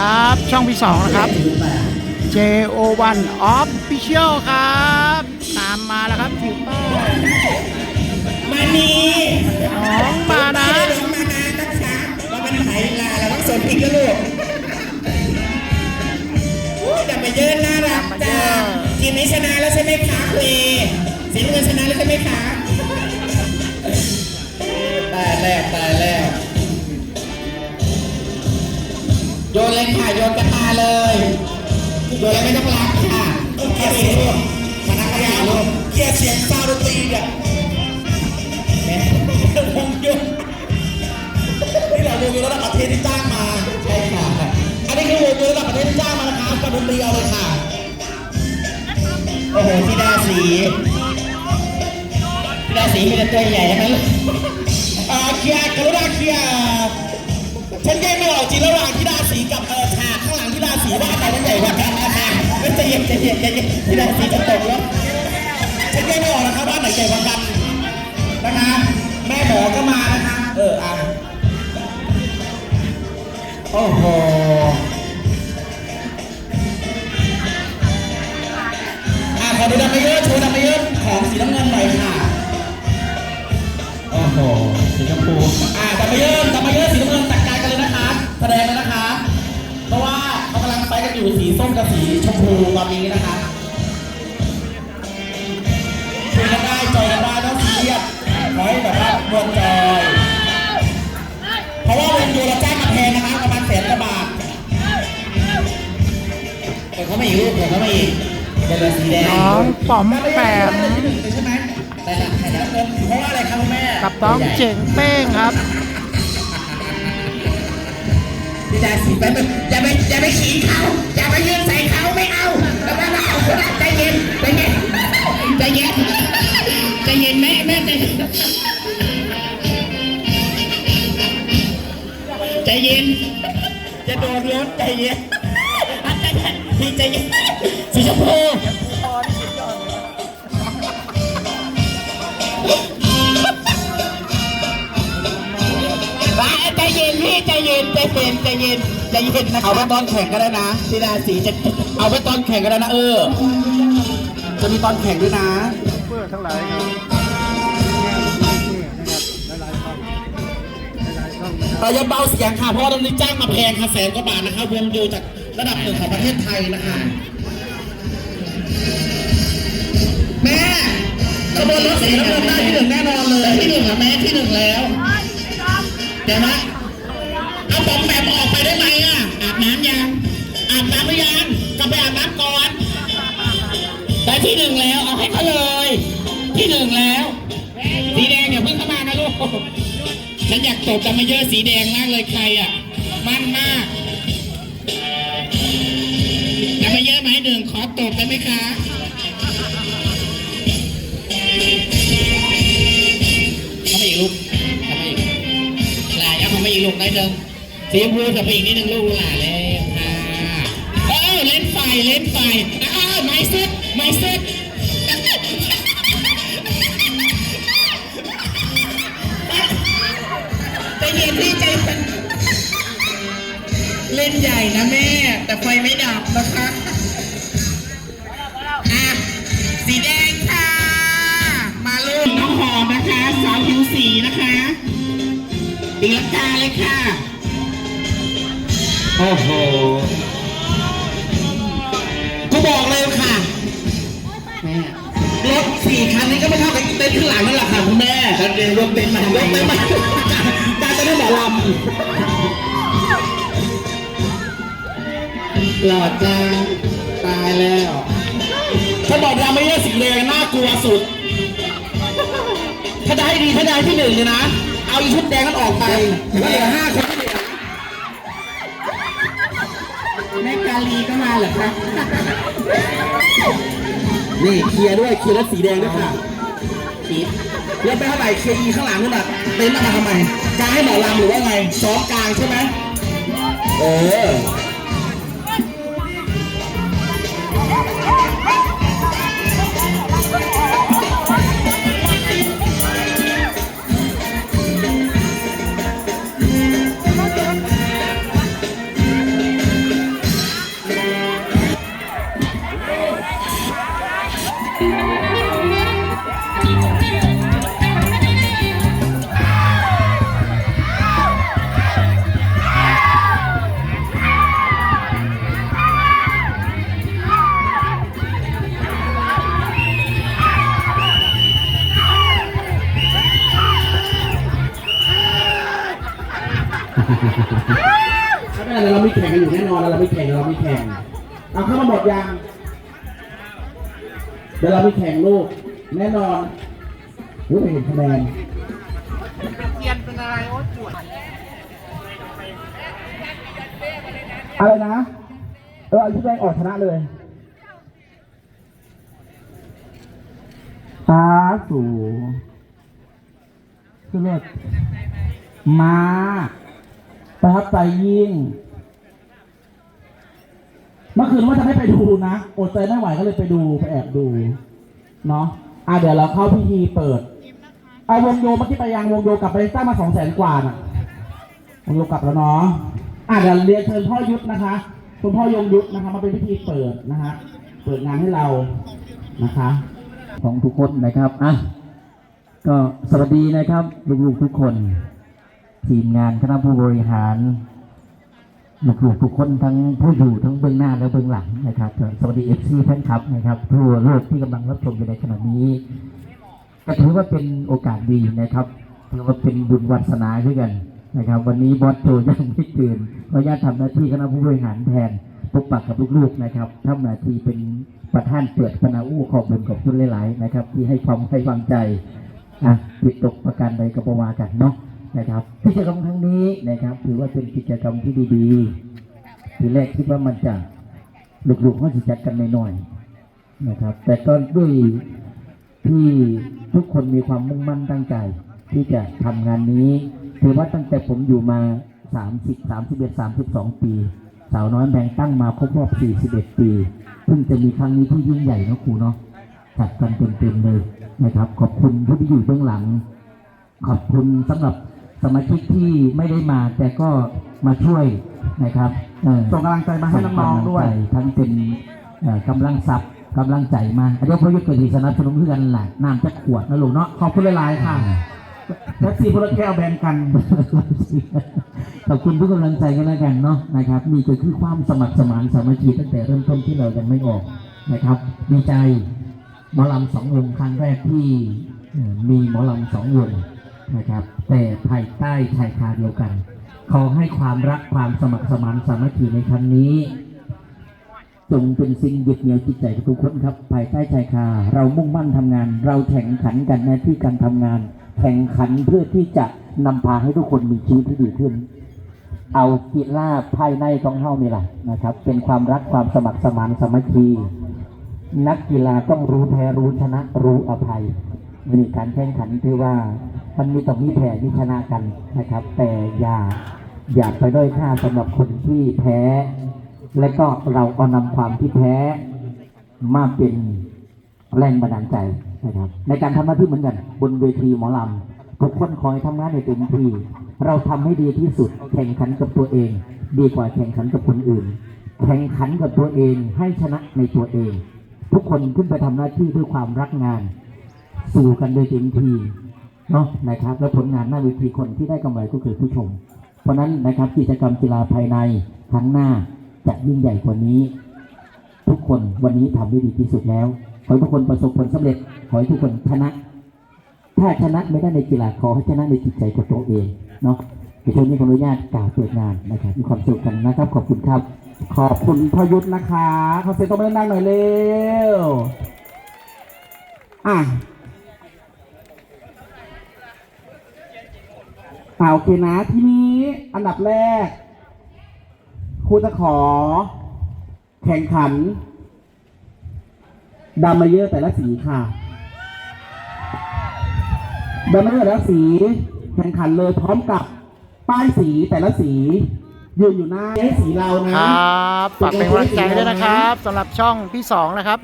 ครับ ช่องพี่สองนะครับ JO1 Official ครับ ตามมาแล้วครับฟิวเตอร์มานีน้องมานะไม่ได้ลงมานานนะคะว่ามันไถลาแล้วต้องสนอีกแล้วลูกอู้ดับไปเยอะน่ารักจ้าทีมนี้ชนะแล้วใช่ไหมคะเพลสีน้ำเงินชนะแล้วใช่ไหมคะตายแล้วตายแล้ว เลยค่ะโยนกระตาเลยโยนแล้วไม่ต้องรับค่ะแค่สี่ลูกมานักกระยาลูกแค่เสียงซาวดนตรีเนี่ยแม่วงยุนนี่แหละวงยุนระดับประเทศที่จ้างมาใช่ค่ะอันนี้คือวงยุนระดับประเทศที่จ้างมานะครับกับดนตรีเอาเลยค่ะโอ้โหที่ดาสีที่ดาสีมีแต่ตัวใหญ่ทั้งนั้นเลยอ่าเคียร์กรุณาเคียร์ฉันแยกไม่ออกจริงระหว่าง ที่ดาสีกับเออฉากข้างหลังที่ดาสีว่าใครมันใหญ่กว่ากันนะคะไม่ใจเย็นใจเย็นใจเย็นที่ดาสีจะตกแล้วฉันแยกไม่ออกนะครับว่าไหนใหญ่กว่ากันนะคะแม่หมอก็มานะคะเอออะโอ้โหอะขอดูดัมเบลเยอร์โชว์ดัมเบลเยอร์ของสีน้ำเงินหน่อยค่ะโอ้โหสีชมพูอะดัมเบลเยอร์ดัมเบลเยอร์ สีส้มกับสีชมพูตอนนี้นะคะคุยกันได้จอยกันได้ต้องซีเรียสขอให้แบบว่ามวลจอยเพราะว่าวงโยเราจ้างมาแพงนะคะประมาณแสนกว่าบาทเปิดเข้ามาอีกลูกเปิดเข้ามาอีกเป็นเรือสีแดงน้องป๋อมแปมใช่ไหมแต่ละแต่ละคนเพราะว่าอะไรครับคุณแม่กับน้องเจ๋งเป้งครับ พี่แดงสีไปอย่าไปอย่าไปขี่เขาอย่าไปยืนใส่เขาไม่เอาแล้วไม่เอาใจเย็นใจเย็นใจเย็นใจเย็นแม่แม่ใจเย็นใจเย็นจะโดนรถใจเย็นพี่ใจเย็นสีชมพู ใจเย็นใจเย็นใจเย็นใจเย็นนะเอาไปตอนแข่งก็ได้นะพี่ดาสีจะเอาไปตอนแข่งก็ได้นะเออ จะมีตอนแข่งด้วยนะเพื่อทั้งหลายครับเราจะเบาเสียงค่ะเพราะว่าตอนนี้จ้างมาแพงค่ะแสนกว่าบาทนะคะวงดูจากระดับหนึ่งของประเทศไทยนะคะแม่ขบวนรถสีน้ำเงินได้ที่หนึ่งแน่นอนเลยที่หนึ่งเหรอแม่ที่หนึ่งแล้วเดี๋ยวนะ เอาปอมแปมออกไปได้ไหมอะ อาบน้ำยัง อาบน้ำหรือยังกลับไปอาบน้ำก่อนได้ที่หนึ่งแล้ว เอาให้เขาเลย ที่หนึ่งแล้ว สีแดงอย่าเพิ่งเข้ามานะลูก ฉันอยากตบแต่ไม่เยอะสีแดงมากเลยใครอะ มั่นมากจะไม่เยอะไหมหนึ่งขอตบได้ไหมคะเข้ามาอีกลูกเข้ามาอีกลายเอาเข้ามาอีกลูกได้เดิม สีชมพูกับไปอีกนิดนึงลูกหลาแล้วค่ะเออเล่นไฟเล่นไฟอ้าวไม่เซ็ตไม่เซ็ตใจเย็นพี่ใจเย็นเล่นใหญ่นะแม่ แต่ไฟไม่ดับนะคะอะสีแดงค่ะ มาลูกน้องหอมนะคะ สาวผิวสีนะคะตีลังกาเลยค่ะ โอ้โหกูบอกเลยค่ะ แม่รถสี่คันนี้ก็ไม่เท่ากับเต็นท์ข้างหลังนั่นแหละค่ะคุณแม่คันเดียวรถเต็นท์มารถเต็นท์มาการจะได้หมอลำหล่อจังตายแล้วถ้าบอกเราไม่ใช่สีแดงน่ากลัวสุด ถ้าจะให้ดีถ้าจะให้ที่หนึ่งเลยนะ เอาอีชุดแดงนั้นออกไปแล้วเหลือห้าคน ลือแม่กาลีก็มาเหรอครับนี่เคลียร์ด้วยเคลียร์รถสีแดงด้วยค่ะสีรถไปเท่าไหร่เคลียร์อีข้างหลังนั่นแหละเต็นท์เอามาทำไมกางให้หมอลำหรือว่าไงซ้อมกลางใช่ไหมเออ ไม่เป็นไรเราไม่แข่งกันอยู่แน่นอนเราไม่แข่งเราไม่แข่งเอาเข้ามาหมดยังเดี๋ยวเราไม่แข่งลูกแน่นอนรู้ไหมเห็นคะแนนเทียนเป็นอะไรโอ๊ตปวดอะไรนะเออชุดแดงออกชนะเลยตาสูขึ้นเลิศมา ประทับใจยิ่ง เมื่อคืนว่าจะไม่ไปดูนะอดใจไม่ไหวก็เลยไปดูไปแอบดู เนาะอะเดี๋ยวเราเข้าพิธีเปิดเอาวงโยเมื่อกี้ไปยังวงโยกลับไปสร้างมาสองแสนกว่าน่ะวงโยกลับแล้วเนาะอะเดี๋ยวเรียนเชิญพ่อยุทธนะคะคุณพ่อยงยุทธนะคะมาเป็นพิธีเปิดนะคะเปิดงานให้เรานะคะ ของทุกคนนะครับอะก็สวัสดีนะครับลูกๆทุกคน ทีมงานคณะผู้บริหารลูกๆทุกคนทั้งผู้อยู่ทั้งเบื้องหน้าและเบื้องหลังนะครับสวัสดีเอฟซีแฟนคลับนะครับทั่วโลกที่กำลังรับชมอยู่ในขณะนี้ก็ถือว่าเป็นโอกาสดีนะครับถือว่าเป็นบุญวัสนาด้วยกันนะครับ วันนี้บอสโจยังไม่ตื่นขออนุญาติทำหน้าที่คณะผู้บริหารแทนพบปะกับลูกๆนะครับทำหน้าที่เป็นประธานเปิดพนาอู้ขอบบุญขอบคุณหลายๆนะครับ ที่ให้ความให้วางใจอะติดตกประการใดก็ประวากันเนาะ นะครับกิจกรรมครั้งนี้นะครับ ถือว่าเป็นกิจกรรมที่ดีๆทีแรกคิดว่ามันจะหลูกๆเขาจะจัดกันหน่อยๆนะครับ แต่ก็ด้วยที่ทุกคนมีความมุ่งมั่นตั้งใจ ที่จะทำงานนี้ ถือว่าตั้งแต่ผมอยู่มา 30 31 32 ปี สาวน้อยแบงตั้งมาครบรอบ 41 ปีเพิ่งจะมีครั้งนี้ที่ยิ่งใหญ่นะครูเนาะจัดกันเต็มๆเลยนะครับ ขอบคุณผู้ที่อยู่เบื้องหลัง ขอบคุณสำหรับ สมาชิกที่ไม่ได้มาแต่ก็มาช่วยนะครับเอ่อส่งกำลังใจมาให้น้องๆด้วยทั้งเป็นเอ่อกำลังทรัพย์กำลังใจมาอันนี้พระยุทธ์เกิดสนับสนุนเพื่อนแหละน้ำจะขวดนะลูกเนาะ ขอบคุณหลายๆค่ะแท็กซี่พลแก้วแบนกัน ขอบคุณทุกกำลังใจกันแล้วกันเนาะนะครับนี่ก็คือความสมัครสมานสามัคคีตั้งแต่เริ่มต้นที่เรายังไม่ออกนะครับ ดีใจหมอลำสองวงครั้งแรกที่เอ่อมีหมอลำสองวง นะครับ แต่ภายใต้ชายคาเดียวกัน ขอให้ความรักความสมัครสมานสามัคคีในครั้งนี้จงเป็นสิ่งยึดเหนี่ยวจิตใจทุกคนครับ ภายใต้ชายคาเรามุ่งมั่นทำงาน เราแข่งขันกันในที่การทำงาน แข่งขันเพื่อที่จะนำพาให้ทุกคนมีชีวิตที่ดีขึ้น เอากีฬาภายในของเฮานี่แหละนะครับ เป็นความรักความสมัครสมานสามัคคีนักกีฬาต้องรู้แพ้รู้ชนะรู้อภัยมีการแข่งขันที่ว่า มันมีต้องมีแพ้มีชนะกันนะครับ แต่อย่าอย่าไปด้อยค่าสำหรับคนที่แพ้ และก็เราเอานำความที่แพ้มาเป็นแรงบันดาลใจนะครับ ในการทำหน้าที่เหมือนกัน บนเวทีหมอลำทุกคนคอยทำงานในเต็มที่เราทำให้ดีที่สุด แข่งขันกับตัวเอง ดีกว่าแข่งขันกับคนอื่น แข่งขันกับตัวเองให้ชนะในตัวเอง ทุกคนขึ้นไปทำหน้าที่ด้วยความรักงาน สู่กันโดยเต็มที่ เนาะนะครับ และผลงานหน้าเวทีคนที่ได้กำไรก็คือผู้ชม เพราะฉะนั้นนะครับกิจกรรมกีฬาภายในครั้งหน้าจะยิ่งใหญ่กว่านี้ ทุกคนวันนี้ทำได้ดีที่สุดแล้ว ขอให้ทุกคนประสบผลสำเร็จ ขอให้ทุกคนชนะ ถ้าชนะไม่ได้ในกีฬาขอให้ชนะในจิตใจของตัวเองเนาะในช่วงนี้ขออนุญาตกล่าวเปิดงานนะครับมีความสุขกันนะครับ ขอบคุณครับ ขอบคุณพยุทธนะคะขอเสียงตบมือดังหน่อยเร็วอะ อ่าโอเคนะทีนี้อันดับแรกครูจะขอ แข่งขันดำมาเยอะแต่ละสีค่ะดำมาเยอะแต่ละสีแข่งขันเลยพร้อมกับป้ายสีแต่ละสียืนอยู่หน้าให้สีเรานะครับฝากเป็นกำลังใจด้วยนะครับสำหรับช่องพี่สองนะครับ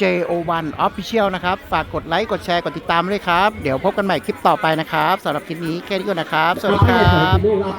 JO1 Official นะครับ ฝากกดไลค์ กดแชร์ กดติดตามด้วยครับ เดี๋ยวพบกันใหม่คลิปต่อไปนะครับสำหรับคลิปนี้แค่นี้ก่อนนะครับ สวัสดีครับ